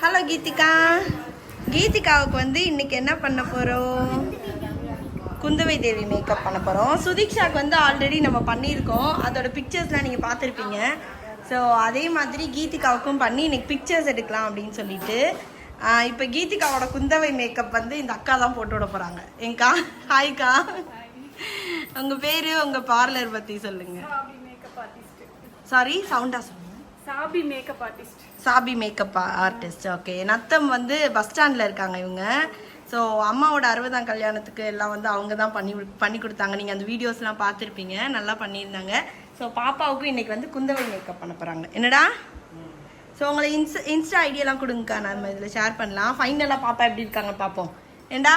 Hello Geethika. கீதிகாவுக்கு வந்து இன்னைக்கு என்ன பண்ண போகிறோம் குந்தவை தேவி மேக்கப் பண்ண போகிறோம் சுதீக்ஷாவுக்கு வந்து ஆல்ரெடி நம்ம பண்ணியிருக்கோம். அதோட பிக்சர்ஸ்லாம் நீங்கள் பார்த்துருப்பீங்க. ஸோ அதே மாதிரி கீதிகாவுக்கும் பண்ணி இன்னைக்கு பிக்சர்ஸ் எடுக்கலாம் அப்படின்னு சொல்லிட்டு இப்போ கீதிகாவோட குந்தவை மேக்கப் வந்து இந்த அக்கா தான் போட்டு விட போகிறாங்க எங்கக்கா ஹாய்க்கா உங்கள் பேர் உங்கள் பார்லர் பற்றி சொல்லுங்கள் சாரி சவுண்டாக சொல்லுங்கள் Sabi makeup artist Sabi makeup artist okay Natham வந்து பஸ் ஸ்டாண்டில் இருக்காங்க இவங்க. ஸோ அம்மாவோட அறுபதாம் கல்யாணத்துக்கு எல்லாம் வந்து அவங்க தான் பண்ணி பண்ணி கொடுத்தாங்க. நீங்கள் அந்த வீடியோஸ்லாம் பார்த்துருப்பீங்க. நல்லா பண்ணியிருந்தாங்க. ஸோ பாப்பாவுக்கும் இன்றைக்கி வந்து குந்தவை மேக்கப் பண்ண போகிறாங்க என்னடா? ஸோ உங்களை இன்ஸ் இன்ஸ்டா ஐடியெல்லாம் கொடுங்கக்கா. நம்ம இதில் ஷேர் பண்ணலாம். ஃபைனலாக பாப்பா எப்படி இருக்காங்க பார்ப்போம் ஏண்டா?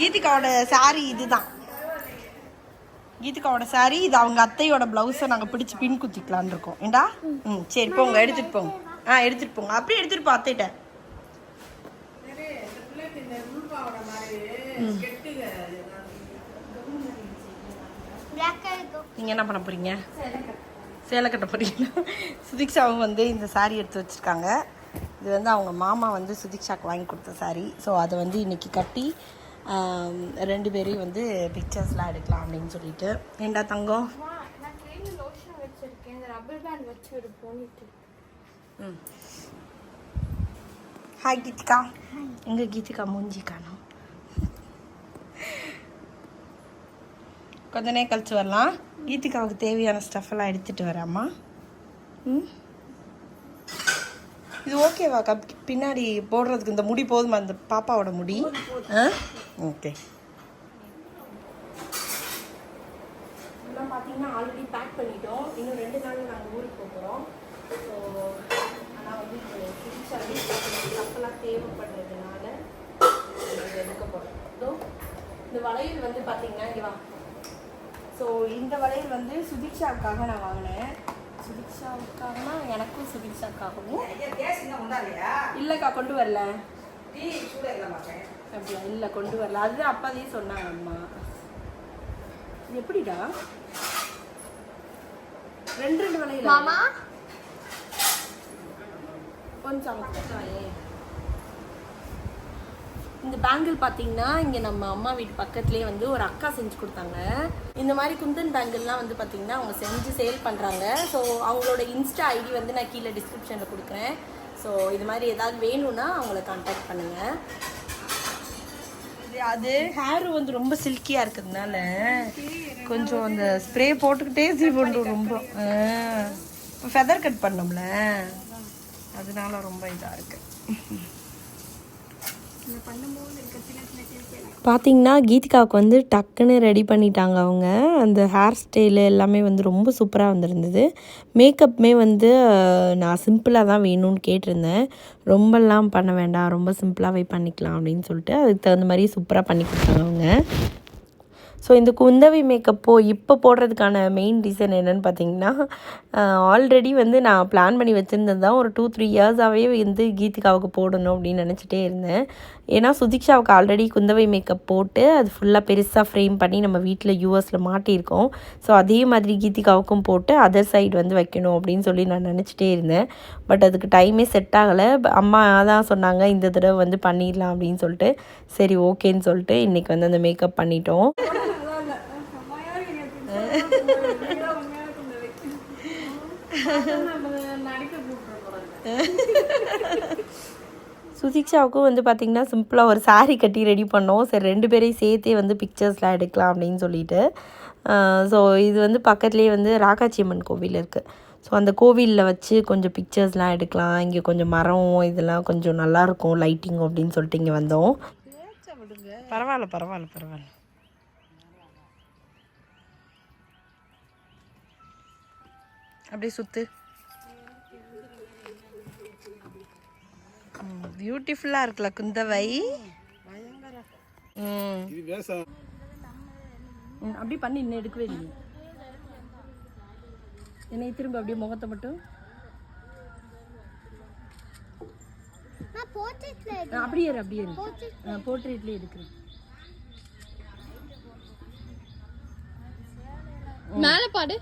கீதிகாவோட சாரி இதுதான். கீதிகாவோட சாரி இது அவங்க அத்தையோட ப்ளவுஸை நாங்கள் பிடிச்சி பின் குத்திக்கலான்னு இருக்கோம். ஏண்டா? ம் சரி போங்க எடுத்துகிட்டு போங்க. ஆ எடுத்துகிட்டு போங்க. அப்படியே எடுத்துகிட்டு போ அத்தைகிட்ட. நீங்கள் என்ன பண்ண போகிறீங்க சேலை கட்ட போகிறீங்களா சுதிக்ஷாவும் வந்து இந்த சாரி எடுத்து வச்சுருக்காங்க. இது வந்து அவங்க மாமா வந்து சுதிக்ஷாக்கு வாங்கி கொடுத்த சாரி ஸோ அதை வந்து இன்னைக்கு கட்டி ரெண்டு பேரையும் வந்து பிக்சர்ஸ்லாம் எடுக்கலாம் அப்படின்னு சொல்லிட்டு. ஏண்டா தங்கம்? ம். ஹாய் கீதிகா எங்க கீதிகா மூஞ்சி காணோம். கொஞ்ச நேரம் கழிச்சு வரலாம். கீதிகாவுக்கு தேவையான ஸ்டஃப் எல்லாம் எடுத்துட்டு வராமா? ம்? இது ஓகேவா பின்னாடி போடுறதுக்கு இந்த முடி போதுமா? அந்த பாப்பாவோட முடி? ஆ? ஓகே. இதெல்லாம் பார்த்தீங்கன்னா ஆல்ரெடி பேக் பண்ணிட்டோம். இன்னும் ரெண்டு நாள் நாங்கள் ஊருக்கு போக போகிறோம் ஸோ ஆனால் வந்து இப்போ புதுசாக அப்பெல்லாம் தேவைப்படுறதுனால எடுக்க போகிறோம் இதோ இந்த வளையல் வந்து பார்த்தீங்கன்னா இங்கே வா. ஸோ இந்த வளையல் வந்து சுதீக்ஷாவுக்காக நான் வாங்கினேன். சுதீக்ஷாவுக்காகனா எனக்கும் சுதீக்ஷாவுக்காகவும் இல்லைக்கா கொண்டு வரல. அப்படியா? இல்லை கொண்டு வரல. அதுதான் அப்பாதையே சொன்னாங்க அம்மா. எப்படிடா? ரெண்டு ரெண்டு வளையல் மாமா? கொஞ்சம் இந்த பேங்கிள் பார்த்தீங்கன்னா இங்கே நம்ம அம்மா வீட்டு பக்கத்துலேயே வந்து ஒரு அக்கா செஞ்சு கொடுத்தாங்க. இந்த மாதிரி குந்தன் பேங்கிள்லாம் வந்து பார்த்தீங்கன்னா அவங்க செஞ்சு சேல் பண்ணுறாங்க ஸோ அவங்களோட இன்ஸ்டா ஐடி வந்து நான் கீழே டிஸ்கிரிப்ஷனில் கொடுக்குறேன். ஸோ இது மாதிரி ஏதாவது வேணும்னா அவங்கள காண்டாக்ட் பண்ணுங்கள் அது ஹேர் வந்து ரொம்ப சில்கியாக இருக்கிறதுனால கொஞ்சம் அந்த ஸ்ப்ரே போட்டுக்கிட்டே சீ பண்ணுறோம் ரொம்ப. ஃபெதர் கட் பண்ணோம்ல. அதனால ரொம்ப இதாக இருக்குது பார்த்தீங்கன்னா கீதிகாவுக்கு வந்து டக்குன்னு ரெடி பண்ணிட்டாங்க அவங்க. அந்த ஹேர் ஸ்டைலு எல்லாமே வந்து ரொம்ப சூப்பராக வந்திருந்தது. மேக்கப்புமே வந்து நான் சிம்பிளாக தான் வேணும்னு கேட்டிருந்தேன். ரொம்பலாம் பண்ண வேண்டாம் ரொம்ப சிம்பிளாகவே பண்ணிக்கலாம் அப்படின்னு சொல்லிட்டு அதுக்கு தகுந்த மாதிரி சூப்பராக பண்ணி கொடுத்தாங்க அவங்க. ஸோ இந்த குந்தவி மேக்கப்போ இப்போ போடுறதுக்கான மெயின் ரீசன் என்னன்னு பார்த்தீங்கன்னா ஆல்ரெடி வந்து நான் பிளான் பண்ணி வச்சுருந்தது தான் ஒரு டூ த்ரீ இயர்ஸாகவே வந்து கீதிகாவுக்கு போடணும் அப்படின்னு நினச்சிட்டே இருந்தேன். ஏன்னா சுதீக்ஷாவுக்கு ஆல்ரெடி குந்தவை மேக்கப் போட்டு அது ஃபுல்லாக பெருசாக ஃப்ரேம் பண்ணி நம்ம வீட்டில் யூஎஸில் மாட்டியிருக்கோம் ஸோ அதே மாதிரி கீதிகாவுக்கும் போட்டு அதர் சைடு வந்து வைக்கணும் அப்படின்னு சொல்லி நான் நினச்சிட்டே இருந்தேன் பட் அதுக்கு டைமே செட் ஆகலை அம்மா தான் சொன்னாங்க இந்த தடவை வந்து பண்ணிடலாம் அப்படின்னு சொல்லிட்டு சரி ஓகேன்னு சொல்லிட்டு இன்றைக்கி வந்து அந்த மேக்கப் பண்ணிட்டோம் நடிக்க சுதீக்ஷாவுக்கும் வந்து பார்த்திங்கன்னா சிம்பிளாக ஒரு சாரீ கட்டி ரெடி பண்ணோம். சரி ரெண்டு பேரையும் சேர்த்தே வந்து பிக்சர்ஸ்லாம் எடுக்கலாம் அப்படின்னு சொல்லிட்டு. ஸோ இது வந்து பக்கத்துலேயே வந்து ராகாச்சியம்மன் கோவில் இருக்குது ஸோ அந்த கோவிலில் வச்சு கொஞ்சம் பிக்சர்ஸ்லாம் எடுக்கலாம். இங்கே கொஞ்சம் மரம் இதெல்லாம் கொஞ்சம் நல்லாயிருக்கும் லைட்டிங் அப்படின்னு சொல்லிட்டு இங்கே வந்தோம். பரவாயில்ல பரவாயில்ல பரவாயில்ல. அப்படியே சுற்று பியூட்டிஃபுல்லாக இருக்குல்ல குந்தவை. அப்படி பண்ணி இன்னும் எடுக்கவே இல்லையே என்னை திரும்ப அப்படியே முகத்தை மட்டும். அப்படியே அப்படியே போர்ட்ரேட்லேயே எடுக்கிறேன். மேல பாடு.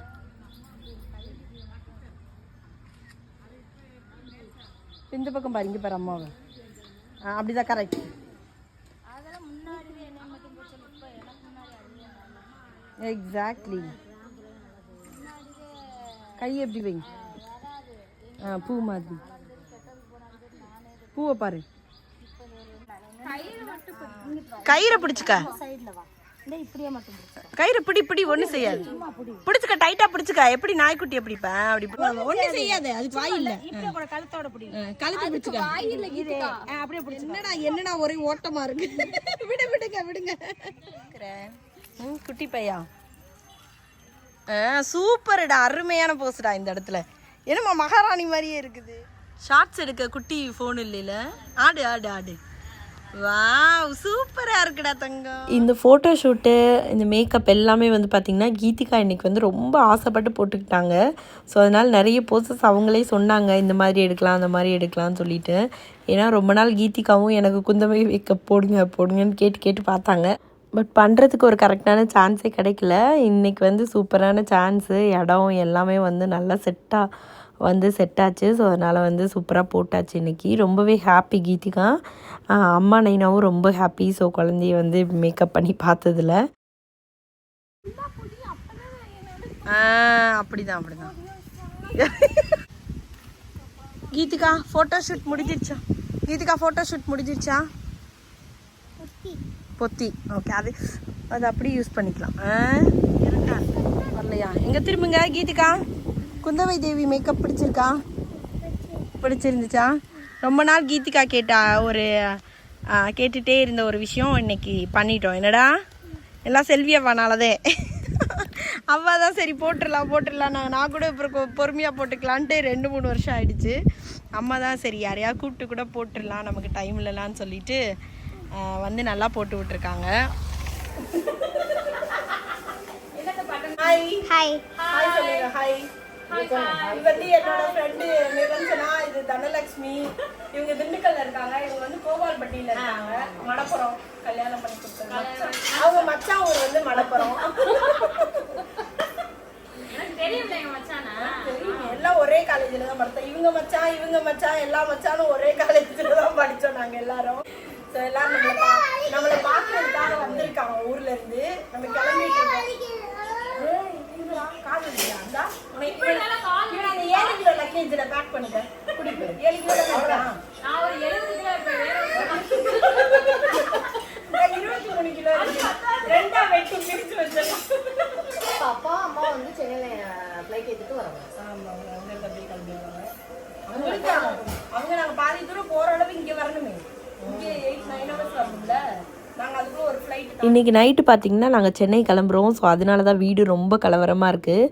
இந்த பக்கம் பாரு இங்கே பாரு அம்மாவை. ஆ அப்படிதான் கரெக்ட் அதெல்லாம் முன்னாடி என்ன மட்டும் பிடிச்ச இப்போ எனக்கு முன்னாடி அதுவே எக்ஸாக்ட்லி கை எப்படி வை ஆ பூ மாதிரி. பூவை பாரு. கயிறை பிடிச்சுக்க. கயிறு பிடி பிடி ஒன்றும் செய்யாது. பிடிச்சுக்க டைட்டா பிடிச்சுக்க. எப்படி நாய்க்குட்டியை பிடிப்பேன்? அப்படி ஒன்றும் செய்யாது. அதுக்கு வாய் இல்ல. கழுத்தோட பிடி. கழுத்து பிடிச்சுக்க. அப்படியே பிடிச்சி என்னடா என்னடா ஒரே ஓட்டமா இருக்கு? விடு விடுங்க விடுங்க. குட்டி பையா. சூப்பர்டா. அருமையான போஸ்டா இந்த இடத்துல. என்னம்மா மகாராணி மாதிரியே இருக்குது. ஷார்ட்ஸ் எடுக்க குட்டி ஃபோன் இல்லைல ஆடு ஆடு ஆடு. வாவ் சூப்பராக இருக்குடா தங்கம். இந்த ஃபோட்டோ ஷூட்டு இந்த மேக்கப் எல்லாமே வந்து பார்த்திங்கன்னா கீதிகா இன்றைக்கி வந்து ரொம்ப ஆசைப்பட்டு போட்டுக்கிட்டாங்க. ஸோ அதனால் நிறைய போசஸ் அவங்களே சொன்னாங்க. இந்த மாதிரி எடுக்கலாம் அந்த மாதிரி எடுக்கலாம்னு சொல்லிட்டு. ஏன்னா ரொம்ப நாள் கீதிகாவும் எனக்கு குந்தமை மேக்கப் போடுங்க போடுங்கன்னு கேட்டு கேட்டு பார்த்தாங்க. பட் பண்ணுறதுக்கு ஒரு கரெக்டான சான்ஸே கிடைக்கல. இன்றைக்கி வந்து சூப்பரான சான்ஸு இடம் எல்லாமே வந்து நல்லா செட்டாக வந்து செட் ஆச்சு ஸோ அதனால் வந்து சூப்பராக போட்டாச்சு இன்றைக்கி ரொம்பவே ஹாப்பி கீதிகா. அம்மா நைனாவும் ரொம்ப ஹாப்பி ஸோ குழந்தைய வந்து மேக்கப் பண்ணி பார்த்ததுல. அப்படிதான் அப்படிதான். கீதிகா ஃபோட்டோ ஷூட் முடிஞ்சிருச்சா? கீதிகா ஃபோட்டோ ஷூட் முடிஞ்சிருச்சா? பொத்தி. ஓகே அது அது அப்படியே யூஸ் பண்ணிக்கலாம். வரலையா? எங்க திரும்புங்க கீதிகா? குந்தவை தேவி மேக்கப் பிடிச்சிருக்கா? பிடிச்சிருந்துச்சா? ரொம்ப நாள் கீதிகா கேட்டா ஒரு ஆ, கேட்டுட்டே இருந்த ஒரு விஷயம் இன்னைக்கு பண்ணிட்டோம். என்னடா? எல்லாம் செல்வி அவ்வானாலதே. அவ்வா தான் சரி போட்டுடலாம் போட்டுடலாம். நான் நான் கூட அப்புறம் பொறுமையாக போட்டுக்கலான்ட்டு ரெண்டு மூணு வருஷம் ஆயிடுச்சு. அம்மா தான் சரி யாரையா கூப்பிட்டு கூட போட்டுடலாம் நமக்கு டைம் இல்லைலான்னு சொல்லிட்டு வந்து நல்லா போட்டு விட்டுருக்காங்க. ஹாய் ஹாய் ஹாய் இது வந்து என்னோட ஃப்ரெண்டு நிரஞ்சனா. இது தனலட்சுமி இவங்க திண்டுக்கல்ல இருக்காங்க. இவங்க வந்து கோபால்பட்டியில இருக்காங்க. மணப்புறம் கல்யாணம் பண்ணி கொடுத்தாங்க அவங்க மச்சான் ஊர் வந்து மணப்புறம் தெரியும். எல்லாம் ஒரே காலேஜில் தான் படித்தோம் இவங்க மச்சான் இவங்க மச்சான் எல்லா மச்சானும் ஒரே காலேஜில் தான் படித்தோம் நாங்கள் எல்லாரும். ஸோ எல்லாரும் நம்மளை நம்மளை பார்க்கறதுக்காக வந்திருக்காங்க ஊர்ல இருந்து. நம்ம கிளம்பிட்டு இருக்கோம். கால் வலிக்குதா? இந்தா, உனக்கு அந்த ஏழு கிலோ லக்கேஜ்ல பேக் பண்ணுங்க. குடிப்பு ஏழு கிலோ நான் இன்றைக்கி நைட்டு பார்த்திங்கன்னா நாங்கள் சென்னை கிளம்புறோம். ஸோ அதனால தான் வீடு ரொம்ப கலவரமாக இருக்குது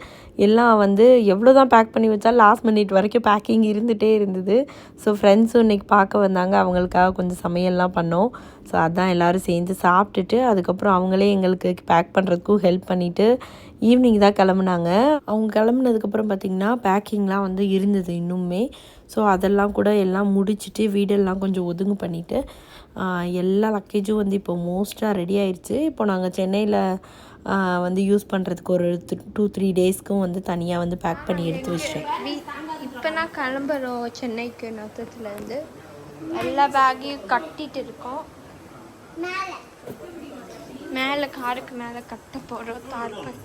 எல்லாம் வந்து எவ்வளோ தான் பேக் பண்ணி வச்சாலும் லாஸ்ட் மினிட் வரைக்கும் பேக்கிங் இருந்துகிட்டே இருந்தது. ஸோ ஃப்ரெண்ட்ஸும் இன்றைக்கி பார்க்க வந்தாங்க. அவங்களுக்காக கொஞ்சம் சமையல்லாம் பண்ணோம். ஸோ அதான் எல்லோரும் சேர்ந்து சாப்பிட்டுட்டு அதுக்கப்புறம் அவங்களே எங்களுக்கு பேக் பண்ணுறதுக்கும் ஹெல்ப் பண்ணிவிட்டு ஈவினிங் தான் கிளம்புனாங்க. அவங்க கிளம்புனதுக்கப்புறம் பார்த்திங்கன்னா பேக்கிங்லாம் வந்து இருந்தது இன்னுமே. ஸோ அதெல்லாம் கூட எல்லாம் முடிச்சுட்டு வீடெல்லாம் கொஞ்சம் ஒதுங்கு பண்ணிவிட்டு எல்லா லக்கேஜும் வந்து இப்போ மோஸ்ட்டாக ரெடி ஆயிடுச்சு இப்போ நாங்கள் சென்னையில் வந்து யூஸ் பண்ணுறதுக்கு ஒரு டூ த்ரீ டேஸ்க்கும் வந்து தனியாக வந்து பேக் பண்ணி எடுத்து வச்சிட்டேன் இப்போ நான் கிளம்புறோம் சென்னைக்கு நத்தத்துலேருந்து எல்லா பேக்கையும் கட்டிட்டு இருக்கோம். மேலே மேலே காருக்கு மேலே கட்ட போகிறோம் தார்பன்.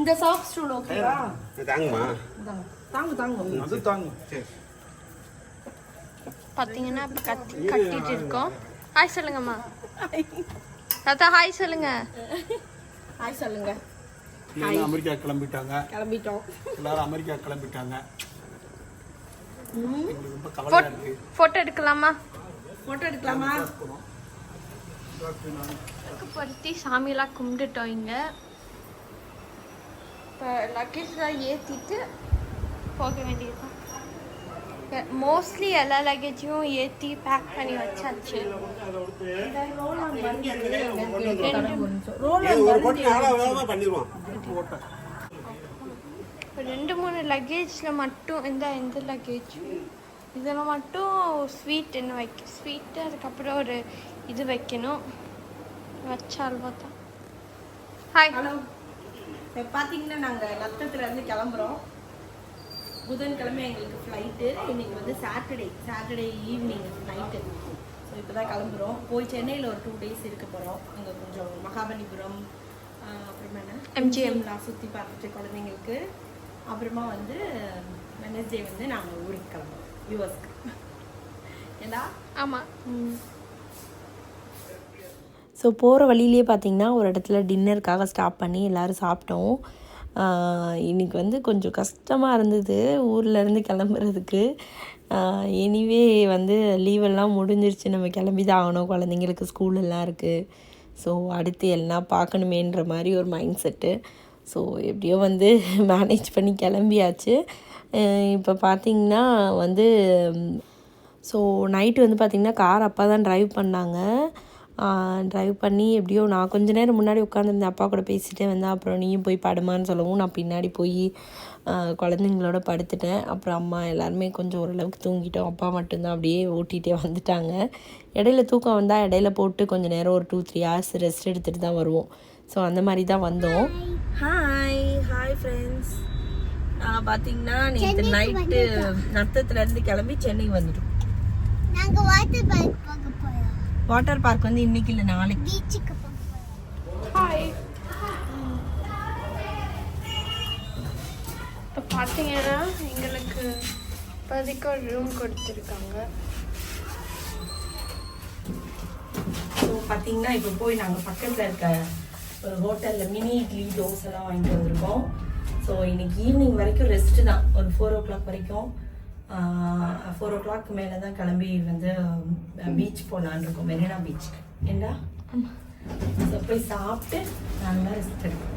இந்த சாஃப்ட் ஸ்டூல் ஓகேவா தாங்கம்மா தாங்கு தாங்கு. அது தாங்கும் சரி. பார்த்தீங்கன்னா அப்படி கட்டி கட்டிட்டு இருக்கோம். ஹாய் சொல்லுங்கம்மா. தாத்தா ஹாய் சொல்லுங்க. ஹாய் சொல்லுங்க. அமெரிக்கா கிளம்பிட்டாங்க. கிளம்பிட்டோம். எல்லாரும் அமெரிக்கா கிளம்பிட்டாங்க. ஃபோட்டோ எடுக்கலாமா? ஃபோட்டோ எடுக்கலாமா? பருத்தி சாமியெல்லாம் கும்பிட்டுட்டோம் இங்கே. இப்போ லக்கேஜ்லாம் ஏற்றிட்டு போக வேண்டியதுதான். மோஸ்ட்லி எல்லா லக்கேஜையும் ஏற்றி பேக் பண்ணி வச்சாச்சு ரெண்டு மூணு லக்கேஜில் மட்டும் இந்த இந்த லக்கேஜ் இதில் மட்டும் ஸ்வீட் என்ன வைக்க ஸ்வீட்டு அதுக்கப்புறம் ஒரு இது வைக்கணும் வச்சால் பார்த்தா ஹாய் ஹலோ இப்போ பார்த்தீங்கன்னா நாங்கள் நத்தத்துல இருந்து கிளம்புறோம் புதன்கிழமை எங்களுக்கு ஃப்ளைட்டு இன்னைக்கு வந்து Saturday Saturday evening night so இப்போ தான் கிளம்புறோம். போய் சென்னையில் ஒரு டூ டேஸ் இருக்க போகிறோம் அங்கே கொஞ்சம் மகாபலிபுரம் அப்புறமா என்ன. நான் சுற்றி பார்த்துட்டு குழந்தைங்களுக்கு. அப்புறமா வந்து வெனஸ்டே வந்து நாங்கள் ஊருக்கு கிளம்புறோம். யூஎஸ்க்கு ஏண்டா? ஆமாம் ஸோ போகிற வழியிலே பார்த்தீங்கன்னா ஒரு இடத்துல டின்னருக்காக ஸ்டாப் பண்ணி எல்லோரும் சாப்பிட்டோம். இன்றைக்கி இன்னைக்கு வந்து கொஞ்சம் கஷ்டமாக இருந்தது. ஊர்லேருந்து கிளம்புறதுக்கு. எனிவே வந்து லீவெல்லாம் முடிஞ்சிருச்சு. நம்ம கிளம்பி தான் ஆகணும். குழந்தைங்களுக்கு ஸ்கூலெல்லாம் இருக்குது ஸோ அடுத்து எல்லாம் பார்க்கணுமேன்ற மாதிரி ஒரு மைண்ட் செட்டு ஸோ எப்படியோ வந்து மேனேஜ் பண்ணி கிளம்பியாச்சு. இப்போ பார்த்தீங்கன்னா வந்து ஸோ நைட்டு வந்து பார்த்திங்கன்னா கார் அப்பா தான் ட்ரைவ் பண்ணாங்க. ட்ரைவ் பண்ணி எப்படியோ நான் கொஞ்ச நேரம் முன்னாடி உட்காந்துருந்தேன் அப்பா கூட பேசிட்டே வந்தேன் அப்புறம் நீயும் போய் படுமான்னு சொல்லவும் நான் பின்னாடி போய் குழந்தைங்களோட படுத்துட்டேன். அப்புறம் அம்மா எல்லாருமே கொஞ்சம் ஓரளவுக்கு தூங்கிட்டோம். அப்பா மட்டும்தான் அப்படியே ஓட்டிகிட்டே வந்துட்டாங்க. இடையில தூக்கம் வந்தால் இடையில போட்டு கொஞ்சம் நேரம் ஒரு டூ த்ரீ ஹவர்ஸ் ரெஸ்ட் எடுத்துகிட்டு தான் வருவோம். ஸோ அந்த மாதிரி தான் வந்தோம். ஹாய் ஹாய் ஃப்ரெண்ட்ஸ் நாங்கள் பார்த்தீங்கன்னா நேற்று நைட்டு நத்தத்துலேருந்து கிளம்பி சென்னை வந்துட்டோம். நாங்க வாட்டர் பார்க் வாட்டர் பார்க் வந்து இன்னைக்கு இல்லை நாளைக்கு. பீச்சுக்கு இப்போ பார்த்தீங்கன்னா எங்களுக்கு இப்போதைக்கு ஒரு ரூம் கொடுத்துருக்காங்க. ஸோ பார்த்தீங்கன்னா இப்போ போய் நாங்கள் பக்கத்தில் இருக்க ஒரு ஹோட்டலில் மினி இட்லி தோசைலாம் வாங்கிட்டு வந்திருக்கோம். ஸோ இன்னைக்கு ஈவினிங் வரைக்கும் ரெஸ்ட்டு தான். ஒரு ஃபோர் ஓ கிளாக் வரைக்கும் ஃபோர் ஓ கிளாக் மேலே தான் கிளம்பி வந்து பீச் போகலான்னு இருக்கோம் மெரினா பீச்சுக்கு ஏண்டா? ஸோ போய் சாப்பிட்டு நாங்கள் ரெஸ்ட் எடுப்போம்.